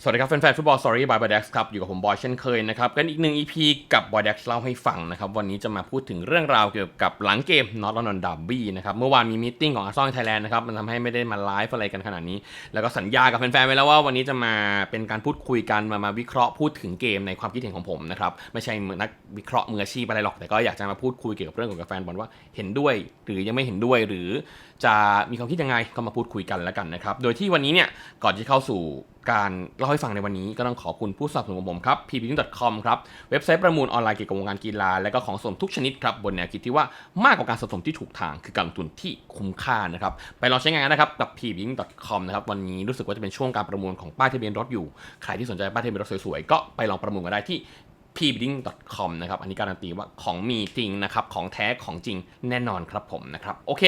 สวัสดีครับแฟนๆฟุตบอลสตอรี่บายบอยเด็กครับ อยู่กับผมบอยเช่นเคยนะครับ กันอีกหนึ่ง EP กับบอยเด็กเล่าให้ฟังนะครับ วันนี้จะมาพูดถึงเรื่องราวเกี่ยวกับหลังเกมนอตลอนดอนดับบี้นะครับ เมื่อวานมีมตติ팅ของอาร์ซอนไทยแลนด์นะครับ มันทำให้ไม่ได้มาไลฟ์อะไรกันขนาดนี้ แล้วก็สัญญากับแฟนๆไว้แล้วว่าวันนี้จะมาเป็นการพูดคุยกันมามาวิเคราะห์พูดถึงเกมในความคิดเห็นของผมนะครับไม่ใช่นักวิเคราะห์มืออาชีพอะไรหรอกแต่ก็อยากจะมาพูดคุยเกี่ยวกับเรื่องของกาแฟนบอลว่าเห็นด้วย หรือยังไม่เห็นด้วยหรือ จะมีความคิดยังไงก็มาพูดคุยกันแล้วกันนะครับ โดยที่วันนี้เนี่ยก่อนที่เข้าสู่การเล่าให้ฟังในวันนี้ก็ต้องขอบคุณผู้สนับสนุนของผมครับ p b n c o m ครับ เว็บไซต์ประมูลออนไลน์เกี่ยวกับวงการกีฬา และก็ของสมทุกชนิดครับ บนแนวคิดที่ว่ามากกว่าการสะสมที่ถูกทางคือการลงทุนที่คุ้มค่านะครับ ไปลองใช้งานนะครับกับ p b n c o m นะครับ วันนี้รู้สึกว่าจะเป็นช่วงการประมูลของป้ายทะเบียนรถอยู่ ใครที่สนใจป้ายทะเบียนรถสวยๆก็ไปลองประมูลกันได้ที่ p b d i n g c o m นะครับ อันนี้การันตีว่าของมีจริงนะครับ ของแท้ของจริงแน่นอนครับผมนะครับ โอเค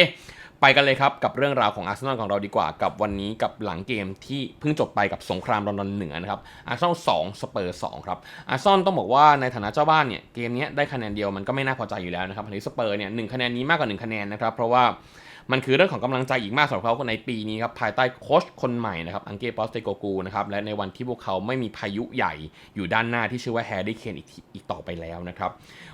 ไปกันเลยครับ กับเรื่องราวของอาร์เซนอลของเราดีกว่า กับวันนี้กับหลังเกมที่เพิ่งจบไปกับสงครามลอนดอนเหนือนะครับอาร์เซนอลสองสเปอร์สองครับอาร์เซนอลต้องบอกว่าในฐานะเจ้าบ้านเนี่ยเกมนี้ได้คะแนนเดียวมันก็ไม่น่าพอใจอยู่แล้วนะครับอันนี้สเปอร์เนี่ยหนึ่งคะแนนนี้มากกว่าหนึ่งคะแนนนะครับเพราะว่า มันคือเรื่องของกำลังใจอีกมากสำหรับเขาในปีนี้ครับภายใต้โค้ชคนใหม่นะครับอังเกปอสเตโกกูนะครับและในวันที่พวกเขาไม่มีพายุใหญ่อยู่ด้านหน้าที่ชื่อว่าแฮร์รี่เคนอีกต่อไปแล้วนะครับ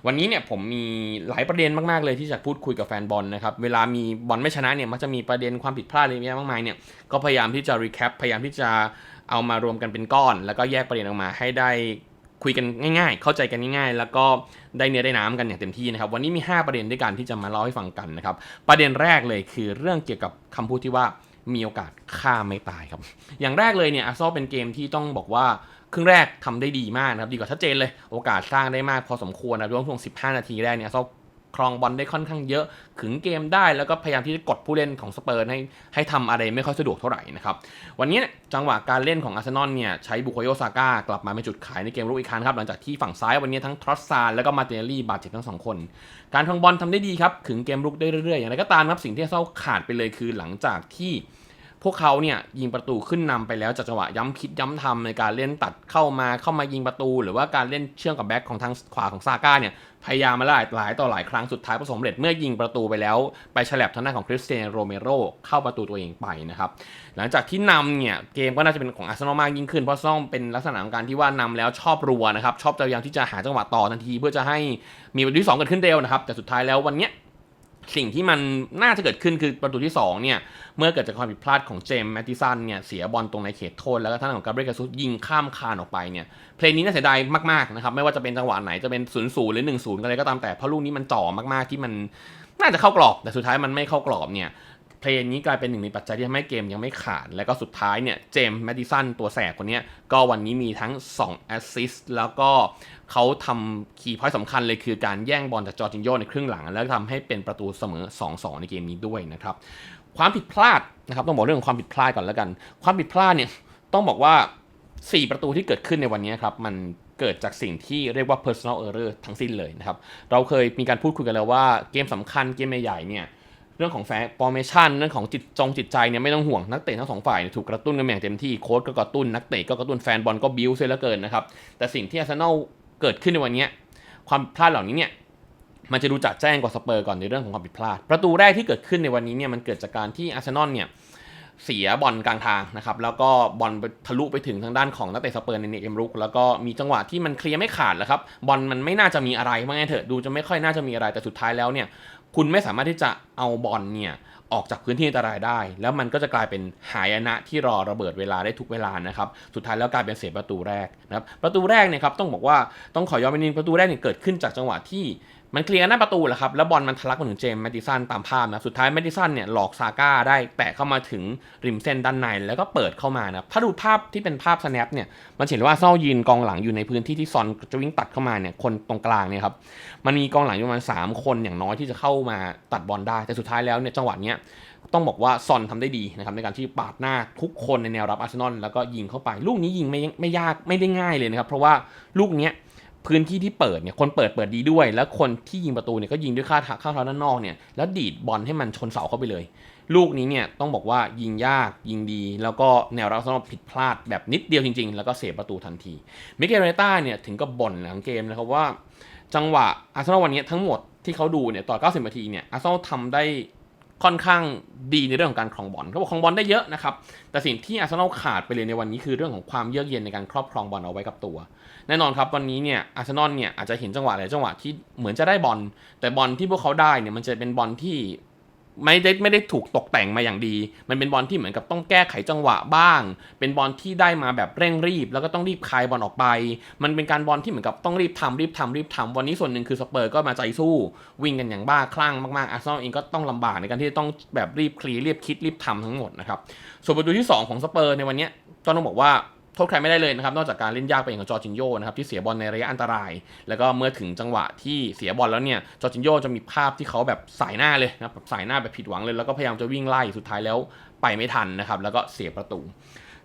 วันนี้เนี่ยผมมีหลายประเด็นมากๆเลยที่จะพูดคุยกับแฟนบอลนะครับเวลามีบอลไม่ชนะเนี่ยมันจะมีประเด็นความผิดพลาดอะไรเยอะมากมายเนี่ยก็พยายามที่จะรีแคปพยายามที่จะเอามารวมกันเป็นก้อน แล้วก็แยกประเด็นออกมาให้ได้ คุยกันง่ายๆ เข้าใจกันง่ายๆ แล้วก็ได้เนื้อได้น้ำกันอย่างเต็มที่นะครับ วันนี้มี 5 ประเด็นด้วยกันที่จะมาเล่าให้ฟังกันนะครับ ประเด็นแรกเลยคือเรื่องเกี่ยวกับคำพูดที่ว่ามีโอกาสฆ่าไม่ตายครับ อย่างแรกเลยเนี่ยอาร์ซอเป็นเกมที่ต้องบอกว่าครึ่งแรกทำได้ดีมากนะครับ ดีกว่าชัดเจนเลย โอกาสสร้างได้มากพอสมควรนะช่วง15 นาทีแรกเนี่ยอาซอ ครองบอลได้ค่อนข้างเยอะ ขึงเกมได้แล้วก็พยายามที่จะกดผู้เล่นของสเปอร์ให้ให้ทำอะไรไม่ค่อยสะดวกเท่าไหร่นะครับ วันนี้จังหวะการเล่นของอาร์เซนอลเนี่ยใช้บุคโยซาก้ากลับมาเป็นจุดขายในเกมรุกอีกครั้งครับ หลังจากที่ฝั่งซ้ายวันนี้ทั้งทรอสซานแล้วก็มาเตเนลี่บาดเจ็บทั้งสองคน การทางบอลทำได้ดีครับขึงเกมรุกได้เรื่อยๆอย่างไรก็ตามครับสิ่งที่เศร้าขาดไปเลยคือหลังจากที่ พวกเขาเนี่ยยิงประตูขึ้นนำไปแล้วจากจังหวะย้ำคิดย้ำทำในการเล่นตัดเข้ามาเข้ามายิงประตู หรือว่าการเล่นเชื่อมกับแบ็คของทางขวาของซาก้าเนี่ยพยายามมาหลายหลายต่อหลายครั้งสุดท้ายประสบเร็จเมื่อยิงประตูไปแล้ว ไปฉลับทางด้านของคริสเตียนโรเมโรเข้าประตูตัวเองไปนะครับหลังจากที่นำเนี่ยเกมก็น่าจะเป็นของอาร์เซนอลมากยิ่งขึ้น เพราะต้องเป็นลักษณะของการที่ว่านำแล้วชอบรัวนะครับชอบพยายามที่จะหาจังหวะต่อทันที เพื่อจะให้มีประตูที่2เกิดขึ้นเร็วนะครับแต่สุดท้ายแล้ววันเนี้ย สิ่งที่มันน่าจะเกิดขึ้นคือประตูที่ 2 เนี่ย เมื่อเกิดจากความผิดพลาดของเจมส์แมตติสันเนี่ย เสียบอลตรงในเขตโทษ แล้วก็ท่านของกาเบรียลกาซุสยิงข้ามคานออกไปเนี่ย เพลงนี้น่าเสียดายมากๆนะครับ ไม่ว่าจะเป็นจังหวะไหนจะเป็น0ูนย์หรือ1นศูนย์อะไรก็ตามแต่เพราะลูกนี้มันจ่อมากๆที่มันน่าจะเข้ากรอบแต่สุดท้ายมันไม่เข้ากรอบเนี่ย เพลงนี้กลายเป็นหนึ่งในปัจจัยที่ทำให้เกมยังไม่ขาด แล้วก็สุดท้ายเนี่ยเจมส์แมดดิสันตัวแสบคนนี้ก็วันนี้มีทั้ง2แอสซิสต์แล้วก็เขาทำคีย์พอยต์สำคัญเลยคือการแย่งบอลจากจอร์จินโยในครึ่งหลัง แล้วทำให้เป็นประตูเสมอ 2-2 ในเกมนี้ด้วยนะครับ ความผิดพลาดนะครับต้องบอกเรื่องของความผิดพลาดก่อนแล้วกัน ความผิดพลาดเนี่ยต้องบอกว่า 4 ประตูที่เกิดขึ้นในวันนี้ครับมันเกิดจากสิ่งที่เรียกว่า personal error ทั้งสิ้นเลยนะครับเราเคยมีการพูดคุยกันแล้วว่าเกมสำคัญเกมใหญ่ๆเนี่ย เรื่องของแฟร์ฟอร์เมชันเรื่องของจิตจงจิตใจเนี่ยไม่ต้องห่วงนักเตะทั้งสองฝ่ายถูกกระตุ้นกันอย่างเต็มที่โค้ชก็กระตุ้นนักเตะก็กระตุ้นแฟนบอลก็บิ้วเสียเหลือเกินนะครับแต่สิ่งที่อาร์เซนอลเกิดขึ้นในวันนี้ความพลาดเหล่านี้เนี่ยมันจะดูจัดแจ้งกว่าสเปอร์ก่อนในเรื่องของความผิดพลาด ประตูแรกที่เกิดขึ้นในวันนี้เนี่ยมันเกิดจากการที่อาร์เซนอลเนี่ยเสียบอลกลางทางนะครับแล้วก็บอลทะลุไปถึงทางด้านของนักเตะสเปอร์ในเนเกมรุก แล้วก็มีจังหวะที่มันเคลียร์ไม่ขาดแล้วครับบอลมันไม่น่าจะมีอะไรว่าไงเถอะดูจะไม่ค่อยน่าจะมีอะไรแต่สุดท้ายแล้วเนี่ย คุณไม่สามารถที่จะเอาบอลเนี่ยออกจากพื้นที่อันตรายได้ แล้วมันก็จะกลายเป็นหายนะที่รอระเบิดเวลาได้ทุกเวลานะครับ สุดท้ายแล้วกลายเป็นเสียประตูแรกนะครับ ประตูแรกเนี่ยครับต้องบอกว่าต้องขอย้อนไปนิดประตูแรกเนี่ยเกิดขึ้นจากจังหวะที่ มันเคลียร์หน้าประตูแหละครับ แล้วบอลมันทะลักมาถึงเจมส์แมตติสันตามภาพนะ สุดท้ายแมตติสันเนี่ยหลอกซาก้าได้แตะเข้ามาถึงริมเส้นด้านในแล้วก็เปิดเข้ามานะ ถ้าดูภาพที่เป็นภาพสแนปเนี่ย มันเห็นว่าเซายืนกองหลังอยู่ในพื้นที่ที่ซอนจะวิ่งตัดเข้ามาเนี่ย คนตรงกลางเนี่ยครับ มันมีกองหลังอยู่ประมาณ3คนอย่างน้อยที่จะเข้ามาตัดบอลได้ แต่สุดท้ายแล้วเนี่ยจังหวะเนี้ยต้องบอกว่าซอนทำได้ดีนะครับในการที่ปาดหน้าทุกคนในแนวรับอาร์เซนอลแล้วก็ยิงเข้าไป ลูกนี้ยิงไม่ไม่ยากไม่ได้ง่ายเลยนะครับเพราะว่าลูกเนี้ย พื้นที่ที่เปิดเนี่ยคนเปิดเปิดดีด้วย แล้วคนที่ยิงประตูเนี่ยก็ยิงด้วยข้าข้าเท้าด้านนอกเนี่ยแล้วดีดบอลให้มันชนเสาเข้าไปเลย ลูกนี้เนี่ยต้องบอกว่ายิงยากยิงดี แล้วก็แนวรับสำหรับผิดพลาดแบบนิดเดียวจริง ๆ แล้วก็เสียประตูทันทีมิเกลเรต้าเนี่ยถึงกับบ่นหลังเกมนะครับว่า จังหวะอาร์เซนอลวันนี้ทั้งหมดที่เขาดูเนี่ยต่อ 90 นาทีเนี่ยอาร์เซนอลทำได้ ค่อนข้างดีในเรื่องของการครองบอลเขาบอกครองบอลได้เยอะนะครับ แต่สิ่งที่อาร์เซนอลขาดไปเลยในวันนี้คือเรื่องของความเยือกเย็นในการครอบครองบอลเอาไว้กับตัว แน่นอนครับวันนี้เนี่ยอาร์เซนอลเนี่ยอาจจะเห็นจังหวะหลายจังหวะที่เหมือนจะได้บอลแต่บอลที่พวกเขาได้เนี่ยมันจะเป็นบอลที่ ไม่ได้ไม่ได้ถูกตกแต่งมาอย่างดี มันเป็นบอลที่เหมือนกับต้องแก้ไขจังหวะบ้าง เป็นบอลที่ได้มาแบบเร่งรีบ แล้วก็ต้องรีบคายบอลออกไป มันเป็นการบอลที่เหมือนกับต้องรีบทำรีบทำรีบทำวันนี้ส่วนหนึ่งคือสเปอร์ก็มาใจสู้ วิ่งกันอย่างบ้าคลั่งมากๆอาร์เซนอลเองก็ต้องลำบากในการที่จะต้องแบบรีบคลีร์รีบคิดรีบทำทั้งหมดนะครับส่วนประตูที่ 2 ของสเปอร์ในวันนี้ก็ต้องบอกว่า โทษใครไม่ได้เลยนะครับ นอกจากการเล่นยากไปอย่างของจอจินโยนะครับที่เสียบอลในระยะอันตราย แล้วก็เมื่อถึงจังหวะที่เสียบอลแล้วเนี่ยจอจินโยจะมีภาพที่เขาแบบสายหน้าเลยนะแบบสายหน้าแบบผิดหวังเลย แล้วก็พยายามจะวิ่งไล่สุดท้ายแล้วไปไม่ทันนะครับแล้วก็เสียประตู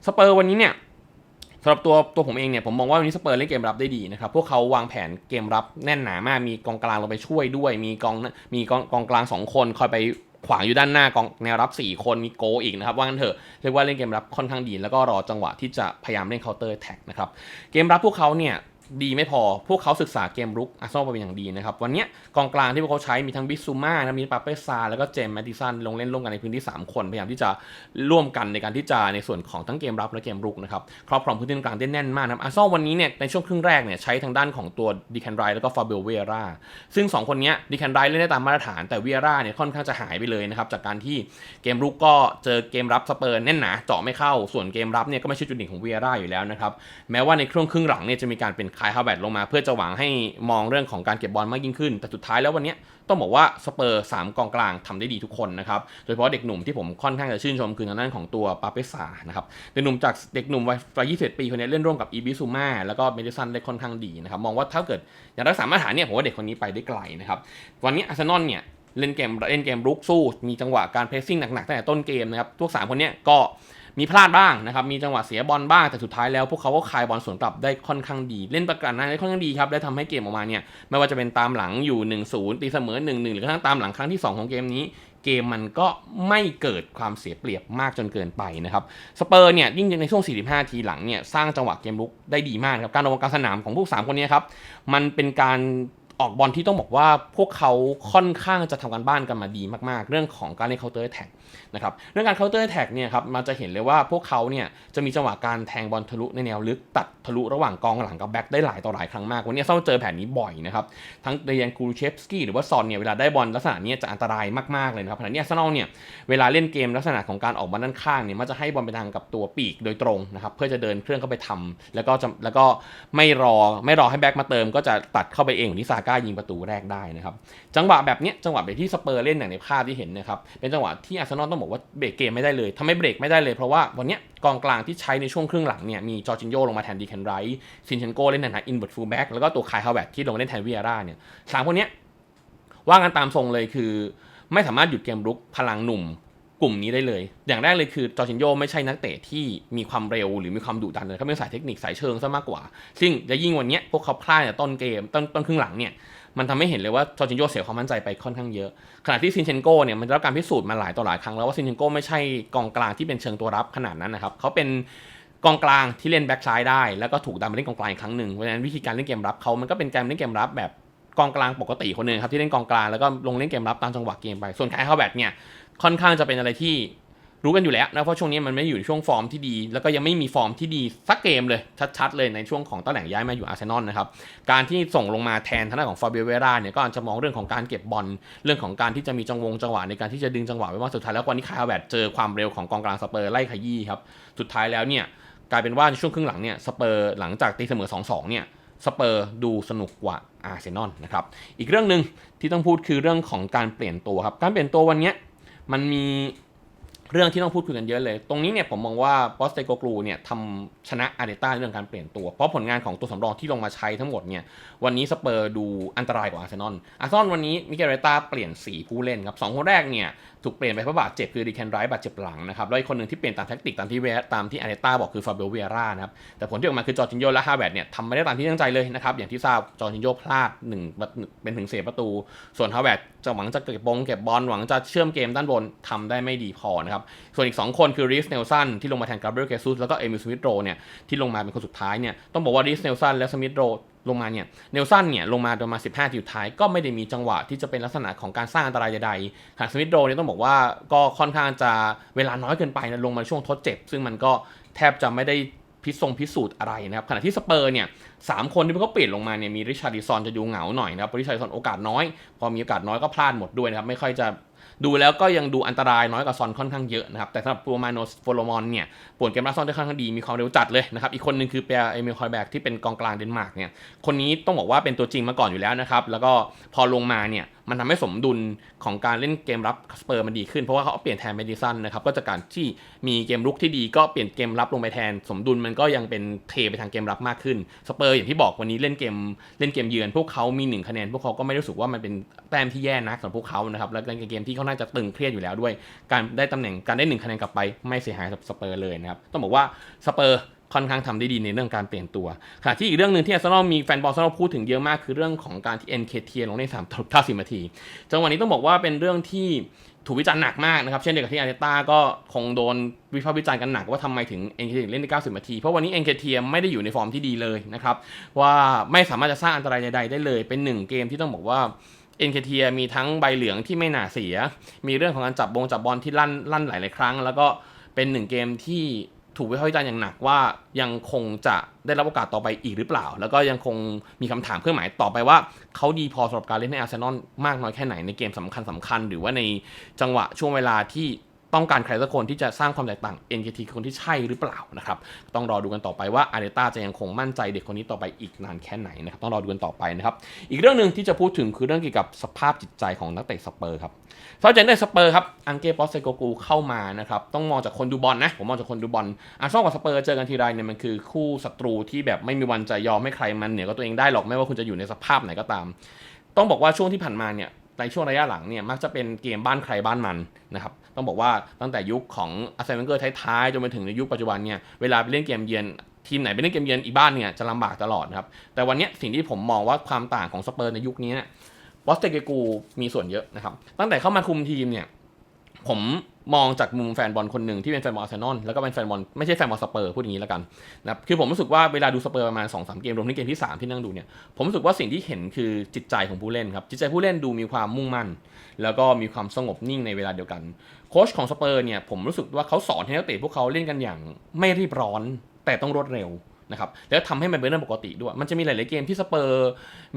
สเปอร์วันนี้เนี่ยสำหรับตัวตัวผมเองเนี่ยผมมองว่าวันนี้สเปอร์เล่นเกมรับได้ดีนะครับพวกเขาวางแผนเกมรับแน่นหนามากมีกองกลางลงไปช่วยด้วย มีกองมีกองกองกลางสองคนคอยไป ขวางอยู่ด้านหน้ากองแนวรับ 4 คนมีโกอีกนะครับว่างั้นเถอะเรียกว่าเล่นเกมรับค่อนข้างดีแล้วก็รอจังหวะที่จะพยายามเล่นเคาน์เตอร์แท็กนะครับเกมรับพวกเขาเนี่ย ดีไม่พอ พวกเขาศึกษาเกมรุกอาร์เซนอลมาเป็นอย่างดีนะครับ วันนี้กองกลางที่พวกเขาใช้มีทั้งบิสซูมานะมีปาเปซา แล้วก็เจมส์แมดดิสันลงเล่นร่วมกันในพื้นที่ 3 คน พยายามที่จะร่วมกันในการที่จะในส่วนของทั้งเกมรับและเกมรุกนะครับ ครอบครองพื้นที่กลางได้แน่นมากนะอาร์เซนอลวันนี้เนี่ยในช่วงครึ่งแรกเนี่ยใช้ทางด้านของตัวดีแคนไรแล้วก็ฟาเบลเวราซึ่งสองคนเนี้ยดีแคนไรเล่นได้ตามมาตรฐานแต่เวราเนี่ยค่อนข้างจะหายไปเลยนะครับจากการที่เกมรุกก็เจอเกมรับสเปอร์แน่นหนาเจาะไม่เข้าส่วนเกมรับเนี่ยก็ไม่ใช่จุดเด่นของเวราอยู่แล้วนะครับแม้ว่าในช่งครึ่งหลังเนี่ยจะมีการเป็นคายฮาวเวิร์ดลงมา เพื่อจะหวังให้มองเรื่องของการเก็บบอลมากยิ่งขึ้น แต่สุดท้ายแล้ววันนี้ต้องบอกว่าสเปอร์สามกองกลางทำได้ดีทุกคนนะครับ โดยเฉพาะเด็กหนุ่มที่ผมค่อนข้างจะชื่นชมคือทางด้านของตัวปาเปซานะครับเด็กหนุ่มจากเด็กหนุ่มวัย21 ปีคนนี้เล่นร่วมกับอีบิซูมาแล้วก็เมดิสันได้ค่อนข้างดีนะครับมองว่าถ้าเกิดอยากรักษามาตรฐานเนี่ยผมว่าเด็กคนนี้ไปได้ไกลนะครับวันนี้อาร์เซนอลเนี่ยเล่นเกมเล่นเกมรุกสู้มีจังหวะการเพรสซิ่งหนักๆตั้งแต่ต้นเกมนะครับพวกสามคนเนี้ยก็ มีพลาดบ้างนะครับ มีจังหวะเสียบอลบ้างแต่สุดท้ายแล้วพวกเขาก็คายบอลสวนกลับได้ค่อนข้างดี เล่นประกันนั้นได้ค่อนข้างดีครับได้ทำให้เกมออกมาเนี่ยไม่ว่าจะเป็นตามหลังอยู่ 1-0 ตีเสมอ 1-1 หรือกระทั่งตามหลังครั้งที่ 2 ของเกมนี้เกมมันก็ไม่เกิดความเสียเปรียบมากจนเกินไปนะครับสเปอร์เนี่ยยิ่งในช่วง 45 ทีหลังเนี่ยสร้างจังหวะเกมลุกได้ดีมากครับการออกกลางสนามของพวก 3 คนนี้ครับมันเป็นการ ออกบอลที่ต้องบอกว่าพวกเขาค่อนข้างจะทำการบ้านกันมาดีมากๆ เรื่องของการเล่นเคาน์เตอร์แท็กนะครับเรื่องการเคาน์เตอร์แท็กเนี่ยครับมันจะเห็นเลยว่าพวกเขาเนี่ยจะมีจังหวะการแทงบอลทะลุในแนวลึกตัดทะลุระหว่างกองหลังกับแบ็คได้หลายต่อหลายครั้งมาก วันนี้เซาเจอแผนนี้บ่อยนะครับทั้งเดยันกูเชฟสกี้หรือว่าซอนเนี่ยเวลาได้บอลลักษณะนี้จะอันตรายมากๆเลยนะครับขณะนี้อาร์เซนอลเนี่ยเวลาเล่นเกมลักษณะของการออกบอลด้านข้างเนี่ยมันจะให้บอลไปทางกับตัวปีกโดยตรงนะครับเพื่อจะเดินเครื่องเข้าไปทำแล้วก็แล้วก็ไม่รอไม่รอให้แบ็คมาเติมก็จะตัดเข้าไปเองที่ซาก้ายิงประตูแรกได้นะครับ จังหวะแบบนี้จังหวะแบบที่สเปอร์เล่นอย่างในภาพที่เห็นนะครับ เป็นจังหวะที่อาร์เซนอลต้องบอกว่าเบรกเกมไม่ได้เลยทำให้เบรกไม่ได้เลยเพราะว่าวันนี้กองกลางที่ใช้ในช่วงครึ่งหลังเนี่ยมีจอร์จินโยลงมาแทนดีแคนไรท์ซินเชนโกเล่นในฐานะอินเวอร์ตฟูลแบ็กแล้วก็ตัวคายฮาวเวิร์ดที่ลงเล่นแทนวิอาร่าเนี่ยสามคนนี้ว่ากันตามทรงเลยคือ ไม่สามารถหยุดเกมรุกพลังหนุ่ม ลุ่มนี้ได้เลย อย่างแรกเลยคือจอร์จินโยไม่ใช่นักเตะที่มีความเร็วหรือมีความดุดันเลยเขาเป็นสายเทคนิคสายเชิงซะมากกว่า ซึ่งจะยิ่งวันนี้พวกเขาพลาดในต้นเกมต้นต้นครึ่งหลังเนี่ยมันทำให้เห็นเลยว่าจอร์จินโยเสียความมั่นใจไปค่อนข้างเยอะ ขณะที่ซินเชนโกเนี่ยมันได้รับการพิสูจน์มาหลายต่อหลายครั้งแล้วว่าซินเชนโกไม่ใช่กองกลางที่เป็นเชิงตัวรับขนาดนั้นนะครับเขาเป็นกองกลางที่เล่นแบ็กซ้ายได้ แล้วก็ถูกดันมาเล่นกองกลางอีกครั้งหนึ่งเพราะฉะนั้นวิธีการเล่นเกมรับเขามันก็เป็นการเล่นเกมรับแบบกองกลางปกติคนหนึ่งครับที่เล่นกองกลางแล้วก็ลงเล่นเกมรับตามจังหวะเกมไป ส่วนคายฮาวเวิร์ดเนี่ย ค่อนข้างจะเป็นอะไรที่รู้กันอยู่แล้วนะเพราะช่วงนี้มันไม่อยู่ในช่วงฟอร์มที่ดี แล้วก็ยังไม่มีฟอร์มที่ดีสักเกมเลยชัดๆเลยในช่วงของตำแหน่งย้ายมาอยู่อาร์เซนอลนะครับการที่ส่งลงมาแทนทางด้านของฟาเบเวราเนี่ยก็อาจจะมองเรื่องของการเก็บบอลเรื่องของการที่จะมีจังหวงจังหวะในการที่จะดึงจังหวะไว้ว่าสุดท้ายแล้ววันนี้คายฮาวเวิร์ดเจอความเร็วของกองกลางสเปอร์ไล่ขยี้ครับสุดท้ายแล้วเนี่ยกลายเป็นว่าในช่วงครึ่งหลังเนี่ยสเปอร์หลังจากตีเสมอ 2-2 เนี่ยสเปอร์ดูสนุกกว่าอาร์เซนอลนะครับอีกเรื่องหนึ่งที่ต้องพูดคือเรื่องของการเปลี่ยนตัวครับการเปลี่ยนตัววันนี้ มันมีเรื่องที่ต้องพูดคุยกันเยอะเลย ตรงนี้เนี่ยผมมองว่าบอสเตโกกลูเนี่ยทำชนะอาร์เดต้าเรื่องการเปลี่ยนตัว เพราะผลงานของตัวสำรองที่ลงมาใช้ทั้งหมดเนี่ย วันนี้สเปอร์ดูอันตรายกว่าอาร์เซนอล อาร์เซนอลวันนี้มิเกลเรต้าเปลี่ยนสีผู้เล่นครับสองคนแรกเนี่ยถูกเปลี่ยนไปเพราะบาดเจ็บคือดีแคนไรท์บาดเจ็บหลังนะครับ แล้วอีกคนหนึ่งที่เปลี่ยนตามแท็กติกตามที่เวตามที่อาร์เดต้าบอกคือฟาเบลเวียร่านะครับ แต่ผลที่ออกมาคือจอร์จินโยและฮาแวร์ดเนี่ยทำไม่ได้ตามที่ตั้งใจเลยนะครับ อย่างที่ทราบจอร์จินโยพลาดหนึ่งเป็นถึงเสียประตู ส่วนฮาแวร์ด จะหวังจะเก็บบงเก็บบอลหวังจะเชื่อมเกมด้านบนทำได้ไม่ดีพอนะครับ ส่วนอีก 2 คนคือริสเนลสันที่ลงมาแทนกาเบรียลเกซุสแล้วก็เอมิลสมิธโรเนี่ยที่ลงมาเป็นคนสุดท้ายเนี่ยต้องบอกว่าริสเนลสันและสมิธโรลงมาเนี่ยเนลสันเนี่ยลงมาประมาณ 15ทีสุดท้ายก็ไม่ได้มีจังหวะที่จะเป็นลักษณะของการสร้างอันตรายใดๆขณะสมิธโรเนี่ยต้องบอกว่าก็ค่อนข้างจะเวลาน้อยเกินไปนะลงมาช่วงทดเจ็บ ซึ่งมันก็แทบจะไม่ได้ พิทรงพิสูจน์อะไรนะครับขณะที่สเปอร์เนี่ยสามคนที่เขาเปลี่ยนลงมาเนี่ยมีริชาร์ดิซอนจะดูเหงาหน่อยนะครับริชาร์ดิซอนโอกาสน้อย พอมีโอกาสน้อยก็พลาดหมดด้วยนะครับไม่ค่อยจะดูแล้วก็ยังดูอันตรายน้อยกว่าซอนค่อนข้างเยอะนะครับ แต่สำหรับโปรมาโนสโฟโลมอนเนี่ยปวนเกมรับซอนได้ค่อนข้างดีมีความเร็วจัดเลยนะครับ อีกคนหนึ่งคือเปียเอมิลคอยแบกที่เป็นกองกลางเดนมาร์กเนี่ยคนนี้ต้องบอกว่าเป็นตัวจริงมาก่อนอยู่แล้วนะครับ แล้วก็พอลงมาเนี่ย มันทำให้สมดุลของการเล่นเกมรับสเปอร์มันดีขึ้น เพราะว่าเขาเปลี่ยนแทนเมดิสันนะครับก็จากการที่มีเกมรุกที่ดีก็เปลี่ยนเกมรับลงไปแทน สมดุลมันก็ยังเป็นเทไปทางเกมรับมากขึ้นสเปอร์อย่างที่บอกวันนี้เล่นเกมเล่นเกมเยือน พวกเขามีหนึ่งคะแนนพวกเขาก็ไม่รู้สึกว่ามันเป็นแต้มที่แย่นักสำหรับพวกเขานะครับแล้วเล่นเกมที่เขาน่าจะตึงเครียดอยู่แล้วด้วย การได้ตำแหน่งการได้หนึ่งคะแนนกลับไปไม่เสียหายสำหรับสเปอร์เลยนะครับต้องบอกว่าสเปอร์ ค่อนข้างทำได้ดีในเรื่องการเปลี่ยนตัวขณะที่อีกเรื่องหนึ่งที่อาร์เซนอลมีแฟนบอลอาร์เซนอลพูดถึงเยอะมากคือเรื่องของการที่ NKT ลงใน3ต่อ90นาที จังหวะนี้ต้องบอกว่าเป็นเรื่องที่ถูกวิจารณ์หนักมากนะครับ เช่นเดียวกับที่อาร์เตต้าก็คงโดนวิพากษ์วิจารณ์กันหนักว่าทำไมถึง NKT ถึงเทียเล่นใน90 นาที เพราะวันนี้ NKT ไม่ได้อยู่ในฟอร์มที่ดีเลยนะครับ ว่าไม่สามารถจะสร้างอันตรายใดๆได้เลย เป็นหนึ่งเกมที่ต้องบอกว่า NKT มีทั้งใบเหลืองที่ไม่น่าเสีย มีเรื่องของการจับบงจับบอลที่ลั่นลั่นหลายๆครั้ง แล้วก็เป็นหนึ่งเกมที่ ถูกวิพากษ์วิจารณ์อย่างหนักว่ายังคงจะได้รับโอกาสต่อไปอีกหรือเปล่า แล้วก็ยังคงมีคำถามเครื่องหมายต่อไปว่า เขาดีพอสำหรับการเล่นในอาร์เซนอลมากน้อยแค่ไหนในเกมสำคัญสำคัญ หรือว่าในจังหวะช่วงเวลาที่ ต้องการใครสักคนที่จะสร้างความแตกต่าง NKT คือคนที่ใช่หรือเปล่านะครับต้องรอดูกันต่อไปว่าอาร์เตต้าจะยังคงมั่นใจเด็กคนนี้ต่อไปอีกนานแค่ไหนนะครับต้องรอดูกันต่อไปนะครับอีกเรื่องหนึ่งที่จะพูดถึงคือเรื่องเกี่ยวกับสภาพจิตใจของนักเตะสเปอร์ครับเซาเจนได้สเปอร์ครับอังเก้ปอสเซโกกูเข้ามานะครับต้องมองจากคนดูบอลนะผมมองจากคนดูบอลอาร์เซนอลกับสเปอร์เจอกันทีไรเนี่ยมันคือคู่ศัตรูที่แบบไม่มีวันจะยอมให้ใครมันเหนือกว่าตัวเองได้หรอกไม่ว่าคุณจะอยู่ในสภาพไหนก็ตาม ต้องบอกว่าช่วงที่ผ่านมาเนี่ยในช่วงระยะหลังเนี่ยมักจะเป็นเกมบ้านใครบ้านมันนะครับ ต้องบอกว่าตั้งแต่ยุคของอาร์เซนอลเกอร์ท้ายๆจนมาถึงในยุคปัจจุบันเนี่ยเวลาไปเล่นเกมเยือนทีมไหนไปเล่นเกมเยือนอีบ้านเนี่ยจะลำบากตลอดครับแต่วันนี้สิ่งที่ผมมองว่าความต่างของสเปอร์ในยุคนี้เนี่ยบอสเตเกกูมีส่วนเยอะนะครับตั้งแต่เข้ามาคุมทีมเนี่ยผมมองจากมุมแฟนบอลคนหนึ่งที่เป็นแฟนบอลอาร์เซนอลแล้วก็เป็นแฟนบอลไม่ใช่แฟนบอลสเปอร์พูดอย่างนี้แล้วกันนะครับคือผมรู้สึกว่าเวลาดูสเปอร์ประมาณ2อสเกมรวมทั้งเกมที่ 3 ที่นั่งดูเนี่ยผมรู้สึกว่าสิ่งที่เห็นคือจิตใจของผู้เล่นครับจิตใจผู้เล่นดูมีความมุ่งมั่น แล้วก็มีความสงบนิ่งในเวลาเดียวกัน ค้ชของสเปอร์เนี่ยผมรู้สึกว่าเขาสอนให้นักเตะพวกเขาเล่นกันอย่างไม่รีบร้อนแต่ต้องรวดเร็ว นะครับแล้วทำให้มันเป็นเรื่องปกติด้วย มันจะมีหลาย ๆ เกมที่สเปอร์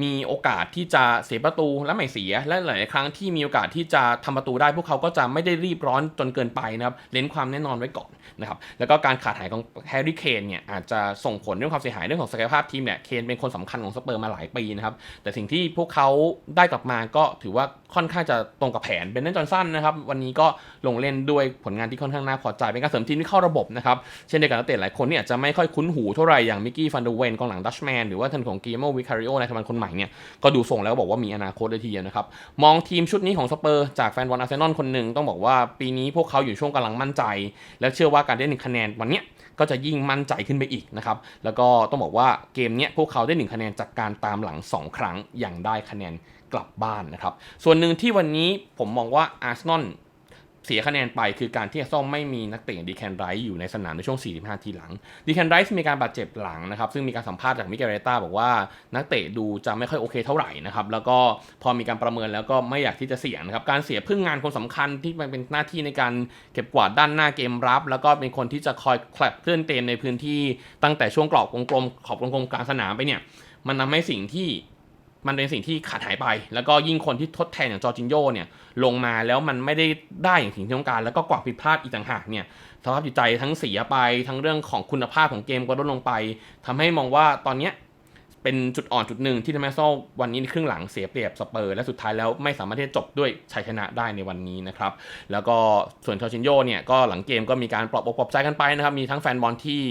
มีโอกาสที่จะเสียประตูและไม่เสีย และหลาย ๆ ครั้งที่มีโอกาสที่จะทำประตูได้ พวกเขาก็จะไม่ได้รีบร้อนจนเกินไปนะครับเน้นความแน่นอนไว้ก่อนนะครับแล้วก็การขาดหายของแฮร์รี่เคนเนี่ยอาจจะส่งผลเรื่องความเสียหายเรื่องของศักยภาพทีมเนี่ยเคนเป็นคนสำคัญของสเปอร์มาหลายปีนะครับแต่สิ่งที่พวกเขาได้กลับมาก็ถือว่าค่อนข้างจะตรงกับแผนเบนเนนจอนสันนะครับวันนี้ก็ลงเล่นด้วยผลงานที่ค่อนข้างน่าพอใจเป็นการเสริมทีมที่เข้าระบบนะครับเช่นเดียวกับนักเตะหลายคนเนี่ยอาจจะไม่ค่อยคุ้นหูเท่าไหรอย่างมิกกี้ฟันเดเวนกองหลังดัชแมนหรือว่าทันของกีโมวิคาริโอในทมันคนใหม่เนี่ยก็ดูส่งแล้วบอกว่ามีอนาคตเลยทีเดียวนะครับ มองทีมชุดนี้ของสเปอร์จากแฟนบอลอาร์เซนอลคนหนึ่งต้องบอกว่าปีนี้พวกเขาอยู่ช่วงกำลังมั่นใจ แล้วเชื่อว่าการได้หนึ่งคะแนนวันเนี้ยก็จะยิ่งมั่นใจขึ้นไปอีกนะครับ แล้วก็ต้องบอกว่าเกมเนี้ยพวกเขาได้หนึ่งคะแนนจากการตามหลัง 2 ครั้งอย่างได้คะแนนกลับบ้านนะครับ ส่วนหนึ่งที่วันนี้ผมมองว่าอาร์เซนอล เสียคะแนนไปคือการที่ซ่อมไม่มีนักเตะดีแคนไรท์อยู่ในสนามในช่วง 45 ทีหลังดีแคนไรท์มีการบาดเจ็บหลังนะครับ ซึ่งมีการสัมภาษณ์จากมิเกลเรต้าบอกว่านักเตะดูจะไม่ค่อยโอเคเท่าไหร่นะครับ แล้วก็พอมีการประเมินแล้วก็ไม่อยากที่จะเสี่ยงนะครับ การเสียพึ่งงานคนสำคัญที่มันเป็นหน้าที่ในการเก็บกวาดด้านหน้าเกมรับ แล้วก็เป็นคนที่จะคอยแคลบเคลื่อนเตมในพื้นที่ตั้งแต่ช่วงกรอบวงกลมขอบวงกลมกลางสนามไปเนี่ยมันทำให้สิ่งที่ มันเป็นสิ่งที่ขาดหายไป แล้วก็ยิ่งคนที่ทดแทนอย่างจอร์จินโยเนี่ยลงมาแล้วมันไม่ได้ได้อย่างสิ่งที่ต้องการ แล้วก็กว่าผิดพลาดอีกต่างหากเนี่ยสภาพจิตใจทั้งเสียไปทั้งเรื่องของคุณภาพของเกมก็ลดลงไปทำให้มองว่าตอนเนี้ย เป็นจุดอ่อนจุดหนึ่งที่ทำให้โซลวันนี้ในครึ่งหลังเสียเปรียบสเปอร์ และสุดท้ายแล้วไม่สามารถที่จะจบด้วยชัยชนะได้ในวันนี้นะครับ แล้วก็ส่วนจอร์จินโยเนี่ยก็หลังเกมก็มีการปลอบอกปลอบใจกันไปนะครับ มีทั้งแฟนบอลที่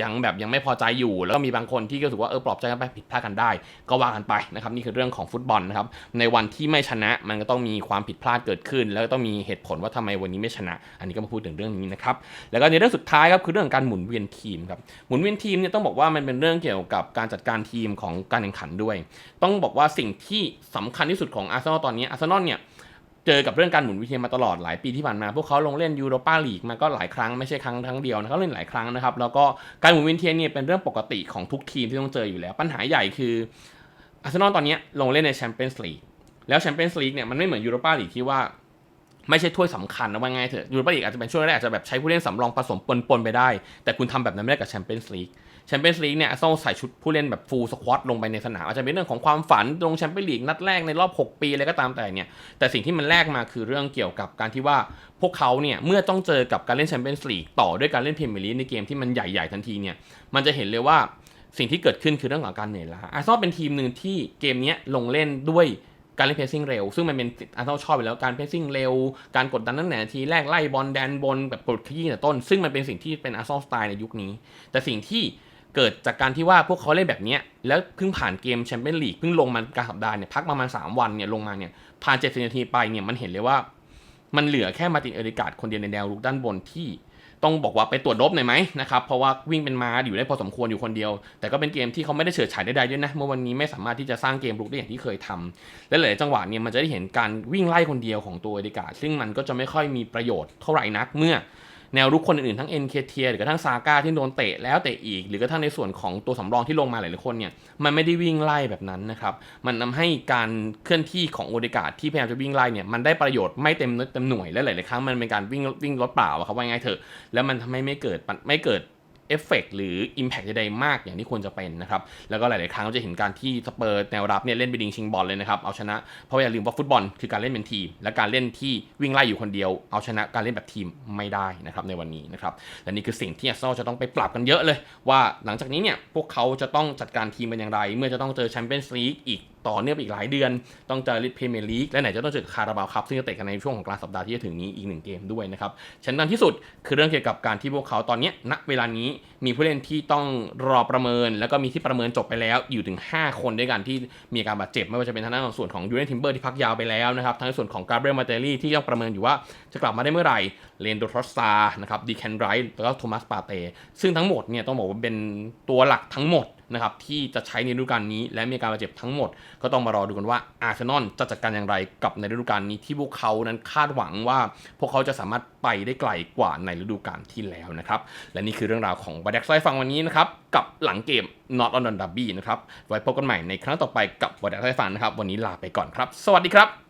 ยังแบบยังไม่พอใจอยู่ แล้วก็มีบางคนที่ก็รู้สึกว่าเออปลอบใจกันไปผิดพลาดกันได้ ก็ว่ากันไปนะครับนี่คือเรื่องของฟุตบอลนะครับในวันที่ไม่ชนะมันก็ต้องมีความผิดพลาดเกิดขึ้น แล้วก็ต้องมีเหตุผลว่าทำไมวันนี้ไม่ชนะ อันนี้ก็มาพูดถึงเรื่องนี้นะครับแล้วก็ในเรื่องสุดท้ายครับคือเรื่องการหมุนเวียนทีมครับหมุนเวียนทีมเนี่ยต้องบอกว่ามันเป็นเรื่องเกี่ยวกับการจัดการทีมของการแข่งขันด้วย ต้องบอกว่าสิ่งที่สำคัญที่สุดของอาร์เซนอลตอนนี้อาร์เซนอลเนี่ยเจอกับเรื่องการหมุนวีเทียมาตลอดหลายปีที่ผ่านมา พวกเขาลงเล่นยูโรปาลีกมาก็หลายครั้งไม่ใช่ครั้งครั้งเดียวนะเขาเล่นหลายครั้งนะครับแล้วก็การหมุนวีเทียเนี่ยเป็นเรื่องปกติของทุกทีมที่ต้องเจออยู่แล้ว ปัญหาใหญ่คืออาร์เซนอลตอนนี้ลงเล่นในแชมเปี้ยนส์ลีกแล้วแชมเปี้ยนส์ลีกเนี่ยมันไม่เหมือนยูโรปาลีกที่ว่าไม่ใช่ถ้วยสำคัญนะว่าไงายเถอะยูโรปาลีกอาจจะเป็นช่วงแรกอาจจะแบบใช้ผู้เล่นสำรองผสมปนๆไปได้ แต่คุณทำแบบนั้นไม่ได้กับแชมเปี้ยนส์ลีก แชมเปี้ยนส์ลีกเนี่ยต้องใส่ชุดผู้เล่นแบบฟูลสควอตลงไปในสนามอาจจะเป็นเรื่องของความฝันลงแชมเปี้ยนลีกนัดแรกในรอบ 6 ปีอะไรก็ตามแต่เนี่ยแต่สิ่งที่มันแลกมาคือเรื่องเกี่ยวกับการที่ว่าพวกเขาเนี่ยเมื่อต้องเจอกับการเล่นแชมเปี้ยนส์ลีกต่อด้วยการเล่นพรีเมียร์ลีกในเกมที่มันใหญ่ๆทันทีเนี่ยมันจะเห็นเลยว่าสิ่งที่เกิดขึ้นคือเรื่องของการเหนื่อยล้าอาร์เซนอลเป็นทีมหนึ่งที่เกมเนี้ยลงเล่นด้วยการเล่นเพสซิ่งเร็ว ซึ่งมันเป็นอาร์เซนอลชอบอยู่แล้วการเพสซิ่งเร็ว การกดดันตั้งแต่นาทีแรกไล่บอลแดนบนแบบกดขยี้แต่ต้น ซึ่งมันเป็นสิ่งที่เป็นอาร์เซนอลสไตล์ในยุคนี้ แต่สิ่งที่ เกิดจากการที่ว่าพวกเขาเล่นแบบนี้แล้วเพิ่งผ่านเกมแชมเปี้ยนลีกเพิ่งลงมากลางสัปดาห์เนี่ยพักประมาณ 3 วันเนี่ยลงมาเนี่ยผ่าน70นาทีไปเนี่ยมันเห็นเลยว่ามันเหลือแค่มาตินเอริกาดคนเดียวในแนวรุกด้านบนที่ต้องบอกว่าไปตรวจลบหน่อยไหมนะครับเพราะว่าวิ่งเป็นม้าอยู่ได้พอสมควรอยู่คนเดียว แต่ก็เป็นเกมที่เขาไม่ได้เฉิดฉายใดๆด้วยนะเมื่อวันนี้ไม่สามารถที่จะสร้างเกมรุกได้อย่างที่เคยทำและหลายจังหวะเนี่ยมันจะได้เห็นการวิ่งไล่คนเดียวของตัวเอริกาดซึ่งมันก็จะไม่ค่อยมีประโยชน์เท่าไหร่นักเมื่อ แนวรุกคนอื่นๆทั้งเอ็นเคเทียหรือกระทั่งซาก้าที่โดนเตะแล้วเตะอีก หรือกระทั่งในส่วนของตัวสำรองที่ลงมาหลายๆคนเนี่ยมันไม่ได้วิ่งไล่แบบนั้นนะครับมันทาให้การเคลื่อนที่ของโอเดกาดที่พยายามจะวิ่งไล่เนี่ยมันได้ประโยชน์ไม่เต็มเต็มหน่วยและหลายๆครั้งมันเป็นการวิ่งวิ่งรถเปล่าครับว่าไงเถอะแล้วมันทำให้ไม่เกิดไม่เกิด เอฟเฟกหรือ Impact ใดๆมากอย่างที่ควรจะเป็นนะครับ แล้วก็หลาย ๆ ครั้งเราจะเห็นการที่สเปอร์แนวรับเนี่ยเล่นไปดิงชิงบอลเลยนะครับ เอาชนะ เพราะอย่าลืมว่าฟุตบอลคือการเล่นเป็นทีม และการเล่นที่วิ่งไล่อยู่คนเดียว เอาชนะการเล่นแบบทีมไม่ได้นะครับในวันนี้นะครับ และนี่คือสิ่งที่อาร์เซนอลจะต้องไปปรับกันเยอะเลย ว่าหลังจากนี้เนี่ยพวกเขาจะต้องจัดการทีมเป็นอย่างไร เมื่อจะต้องเจอแชมเปี้ยนส์ลีกอีก ต่อเนื่องไปอีกหลายเดือน ต้องเจอลิทเพเมร์ลีกและไหนจะต้องเจอคาราบาวคัพซึ่งจะเตะกันในช่วงของกลางสัปดาห์ที่จะถึงนี้อีกหนึ่งเกมด้วยนะครับชั้นนำที่สุดคือเรื่องเกี่ยวกับการที่พวกเขาตอนนี้ณเวลานี้มีผู้เล่นที่ต้องรอประเมิน แล้วก็มีที่ประเมินจบไปแล้วอยู่ถึง 5 คนด้วยกันที่มีอาการบาดเจ็บ ไม่ว่าจะเป็นทางด้านของส่วนของยูเรนทิมเบอร์ที่พักยาวไปแล้วนะครับทั้งในส่วนของกาเบรียลมาเตลลี่ที่ต้องประเมินอยู่ว่าจะกลับมาได้เมื่อไหร่เลนโดทรอสตานะครับดีแคนไรท์แล้วก็โทมัสปาเตซึ่งทั้งหมดเนี่ยต้องบอกว่าเป็นตัวหลักทั้งหมด นะครับที่จะใช้ในฤดูกาลนี้ และมีการบาดเจ็บทั้งหมด ก็ต้องมารอดูกันว่าอาร์เซนอลจะจัดการอย่างไรกับในฤดูกาลนี้ที่พวกเขานั้นคาดหวังว่า พวกเขาจะสามารถไปได้ไกลกว่าในฤดูกาลที่แล้วนะครับและนี่คือเรื่องราวของบาด็กไซฟังวันนี้นะครับกับหลังเกม Not London Derby นะครับไว้พบกันใหม่ในครั้งต่อไปกับบาด็กไซฟังนะครับวันนี้ลาไปก่อนครับ สวัสดีครับ